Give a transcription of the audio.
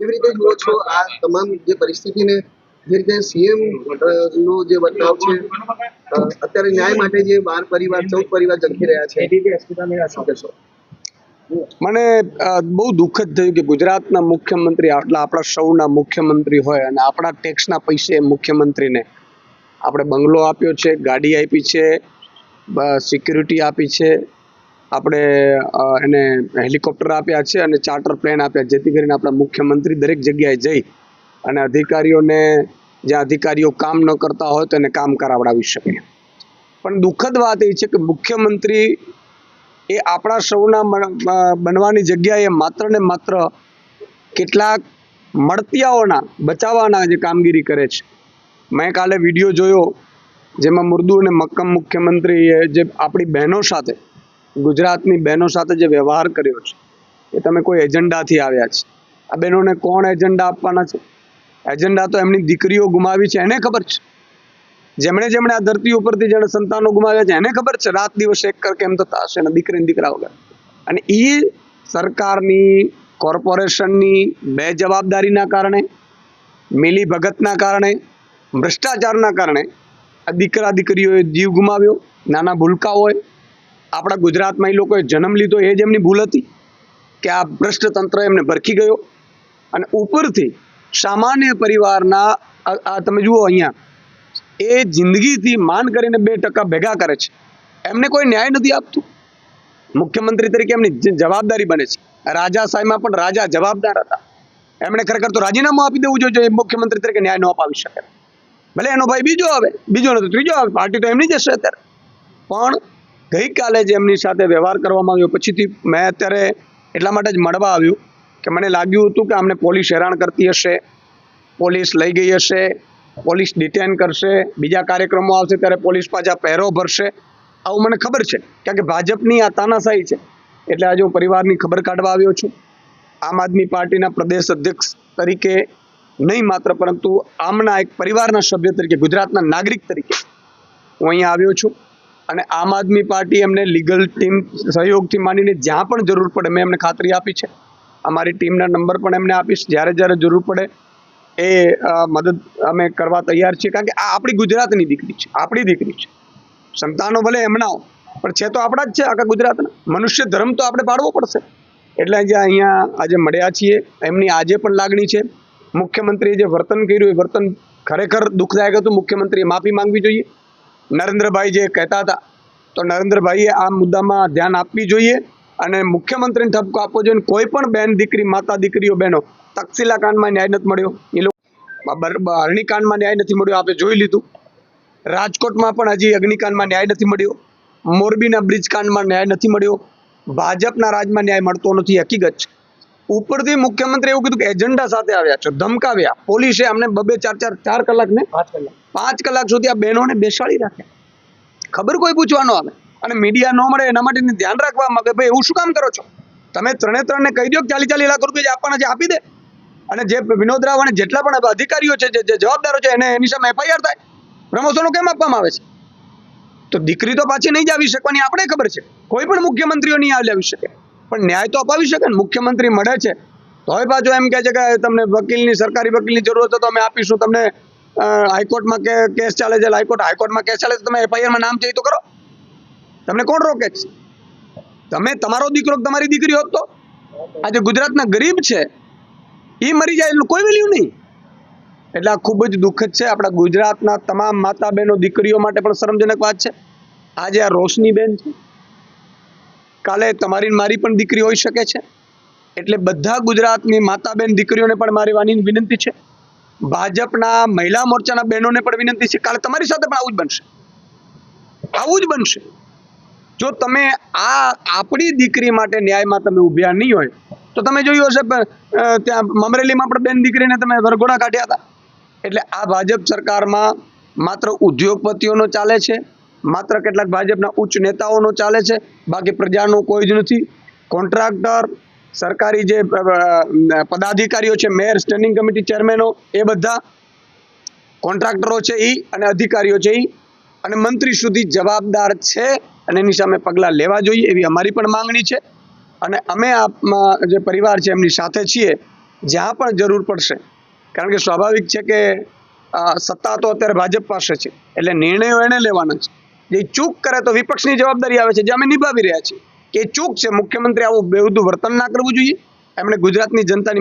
કેવી રીતે જુઓ છો આ તમામ જે પરિસ્થિતિને જે રીતે સીએમ નો જે બદલાવ છે અત્યારે ન્યાય માટે જે બાર પરિવાર ચૌદ પરિવાર ઝંખી રહ્યા છે. મને બહુ દુઃખદ થયું કે ગુજરાતના મુખ્યમંત્રી આટલા આપણા સૌના મુખ્યમંત્રી હોય અને આપણા ટેક્સના પૈસે મુખ્યમંત્રીને આપણે બંગલો આપ્યો છે ગાડી આપી છે સિક્યુરિટી આપી છે આપણે એને હેલિકોપ્ટર આપ્યા છે અને ચાર્ટર પ્લેન આપ્યા જેથી કરીને આપણા મુખ્યમંત્રી દરેક જગ્યાએ જઈ અને અધિકારીઓને જ્યાં અધિકારીઓ કામ ન કરતા હોય તો એને કામ કરાવડાવી શકે. પણ દુઃખદ વાત એ છે કે મુખ્યમંત્રી એ આપણા સૌના બનવાની જગ્યાએ માત્ર ને માત્ર કેટલાક મળતિયાઓના, બચાવવાના જે કામગીરી કરે છે. મેં કાલે વીડિયો જોયો, જેમાં મુર્દુ અને મક્કમ મુખ્યમંત્રીએ જે આપણી બહેનો સાથે ગુજરાતની બહેનો સાથે જે વ્યવહાર કર્યો છે, એ તમે કોઈ એજન્ડાથી આવ્યા છે? આ બહેનોને કોણ એજન્ડા આપવાના છે? એજન્ડા તો એમની દીકરીઓ ગુમાવી છે, એને ખબર છે? જેમણે જેમણે આ ધરતી ઉપરથી જેણે સંતાનો ગુમાવ્યા છે, એને ખબર છે? રાત દિવસ એક કર કેમ થતા હશે અને દીકરીને દીકરા વગર. અને એ સરકારની, કોર્પોરેશનની બે જવાબદારીના કારણે, મિલી ભગતના કારણે, ભ્રષ્ટાચારના કારણે આ દીકરા દીકરીઓએ જીવ ગુમાવ્યો, નાના ભૂલકાઓએ આપણા ગુજરાતમાં એ લોકોએ જન્મ લીધો એ જ એમની ભૂલ હતી કે આ ભ્રષ્ટતંત્ર એમને ભરખી ગયો. અને ઉપરથી સામાન્ય પરિવારના, આ- તમે જુઓ અહીંયા, એ જિંદગીથી માન કરીને બે ટકા ભેગા કરે છે. એમને કોઈ ન્યાય નથી આપતું. મુખ્યમંત્રી તરીકે એમની જવાબદારી બને છે. રાજા સાહેબમાં પણ રાજા જવાબદાર હતા. એમણે ખરેખર તો રાજીનામું આપી દેવું જોઈએ મુખ્યમંત્રી તરીકે ન્યાય ન અપાવી શકે. ભલે એનો ભાઈ બીજો આવે, બીજો નથી ત્રીજો આવે, પાર્ટી તો એમની જ હશે અત્યારે. પણ ગઈકાલે જે એમની સાથે વ્યવહાર કરવામાં આવ્યો. પછીથી મેં અત્યારે એટલા માટે જ મળવા આવ્યું કે મને લાગ્યું હતું કે આમને પોલીસ હેરાન કરતી હશે, પોલીસ લઈ ગઈ હશે, પોલીસ ડિટેન કરશે, બીજા કાર્યક્રમો આવશે ત્યારે પોલીસ પાછા પહેરો ભરશે. આવું મને ખબર છે, કારણ કે ભાજપની આ તાનાશાહી છે. એટલે આજે હું પરિવારની ખબર કાઢવા આવ્યો છું. આમ આદમી પાર્ટીના પ્રદેશ અધ્યક્ષ તરીકે નહીં માત્ર, પરંતુ આમના એક પરિવારના સભ્ય તરીકે, ગુજરાતના નાગરિક તરીકે હું અહીંયા આવ્યો છું. અને આમ આદમી પાર્ટી એમને લીગલ ટીમ સહયોગથી માંડીને જ્યાં પણ જરૂર પડે મેં એમને ખાતરી આપી છે. અમારી ટીમના નંબર પણ એમને આપીશ. જ્યારે જ્યારે જરૂર પડે એ મદદ અમે કરવા તૈયાર છીએ. કારણ કે આ આપણી ગુજરાતની દીકરી છે. આપણી દીકરી છે. સંતાનો ભલે એમના પણ છે તો આપણા જ છે આખા ગુજરાતના. મનુષ્ય ધર્મ તો આપણે પાડવો પડશે. એટલે આજે અહીંયા આજે મળ્યા છીએ, એમની આજે પણ લાગણી છે. મુખ્યમંત્રીએ જે વર્તન કર્યું એ વર્તન ખરેખર દુઃખદાયક હતું. મુખ્યમંત્રીએ માફી માંગવી જોઈએ. નરેન્દ્રભાઈ જે કહેતા હતા, તો નરેન્દ્રભાઈએ આ મુદ્દામાં ધ્યાન આપવી જોઈએ અને મુખ્યમંત્રીને ઠપકો આપવો જોઈએ. કોઈ પણ બેન દીકરી, માતા દીકરીઓ, બહેનો, તકસીલા કાંડમાં ન્યાય નથી મળ્યો. એ લોકો બર- ન્યાય નથી મળ્યો. આપણે જોઈ લીધું. રાજકોટમાં પણ હજી અગ્નિકાંડમાં ન્યાય નથી મળ્યો. મોરબીના બ્રિજ કાંડમાં ન્યાય નથી મળ્યો. ભાજપના રાજમાં ન્યાય મળતો નથી. હકીકત છે. ઉપરથી મુખ્યમંત્રી એવું કીધું કે એજન્ડા સાથે આવ્યા છો ધમકાવ્યા. પોલીસે અમને બબે ચાર ચાર ચાર કલાક ને પાંચ કલાક. સુધી આ બહેનોને બેસાડી રાખે ખબર કોઈ પૂછવાનો આવે? અને મીડિયા ન મળે એના માટે ધ્યાન રાખવામાં કે ભાઈ એવું શું કામ કરો છો? તમે ત્રણે ત્રણને કહી દો કે ચાલી ચાલી લાખ રૂપિયા આપવાના છે આપી દે. અને જે વિનોદ રાવ અને જેટલા પણ અધિકારીઓ છે જે જવાબદારો છે એને એની સામે એફઆઈઆર થાય. પ્રમોશનો કેમ આપવામાં આવે છે? તો દીકરી તો પાછી નહીં જ આવી શકવાની આપણે ખબર છે. કોઈ પણ મુખ્યમંત્રીઓ નહીં આવી આવી શકે. પણ ન્યાય તો અપાવી શકે ને, મુખ્યમંત્રી મળે છે. તો હવે પાછો એમ કહે છે કે તમને વકીલની, સરકારી વકીલની જરૂરત હોય તો અમે આપીશું. તમને હાઈકોર્ટમાં કે, કેસ ચાલે છે, હાઈકોર્ટ, હાઈકોર્ટમાં કેસ ચાલે છે, તમે એફઆઈઆરમાં નામ છે તો કરો. તમને કોણ રોકે છે? તમે, તમારો દીકરો તમારી દીકરી હોત તો? આજે ગુજરાતના ગરીબ છે. એ મરી જાય એટલું કોઈ વેલ્યુ નહીં. એટલે આ ખૂબ જ દુઃખદ છે. આપણા ગુજરાતના તમામ માતા બહેનો દીકરીઓ માટે પણ શરમજનક વાત છે. આજે આ રોશની બેન છે. કાલે તમારી મારી પણ દીકરી હોઈ શકે છે? એટલે બધા ગુજરાતની માતા બેન દીકરીઓને પણ મારી વાની વિનંતી છે. ભાજપના મહિલા મોરચાના બહેનોને પણ વિનંતી છે. કાલે તમારી સાથે પણ આવું જ બનશે. આવું જ બનશે. જો તમે આ આપણી દીકરી માટે ન્યાયમાં તમે ઉભ્યા નહીં હોય, તો તમે જોયું હશે ત્યાં મમરેલીમાં પણ બેન દીકરીને તમે વરઘોડા કાઢ્યા હતા. એટલે આ ભાજપ સરકારમાં માત્ર ઉદ્યોગપતિઓનો ચાલે છે માત્ર કેટલાક ભાજપના ઉચ્ચ નેતાઓનો ચાલે છે, બાકી પ્રજાનો કોઈ જ નથી. કોન્ટ્રાક્ટર, સરકારી જે પદાધિકારીઓ છે, મેયર, સ્ટેન્ડિંગ કમિટી ચેરમેનો, એ બધા કોન્ટ્રાક્ટરો છે એ અને અધિકારીઓ છે એ અને મંત્રી સુધી જવાબદાર છે અને એની સામે પગલાં લેવા જોઈએ એવી અમારી પણ માંગણી છે. અને અમે આપમાં જે પરિવાર છે એમની સાથે છીએ, જ્યાં પણ જરૂર પડશે. કારણ કે સ્વાભાવિક છે કે સત્તા તો અત્યારે ભાજપ પાસે છે, એટલે નિર્ણયો એને લેવાના છે. જે ચૂક કરે તો વિપક્ષની જવાબદારી આવે છે, જે અમે નિભાવી રહ્યા છીએ. કે ચૂક છે, મુખ્યમંત્રી આવું બેહુદું વર્તન ના કરવું જોઈએ. એમણે ગુજરાતની જનતાની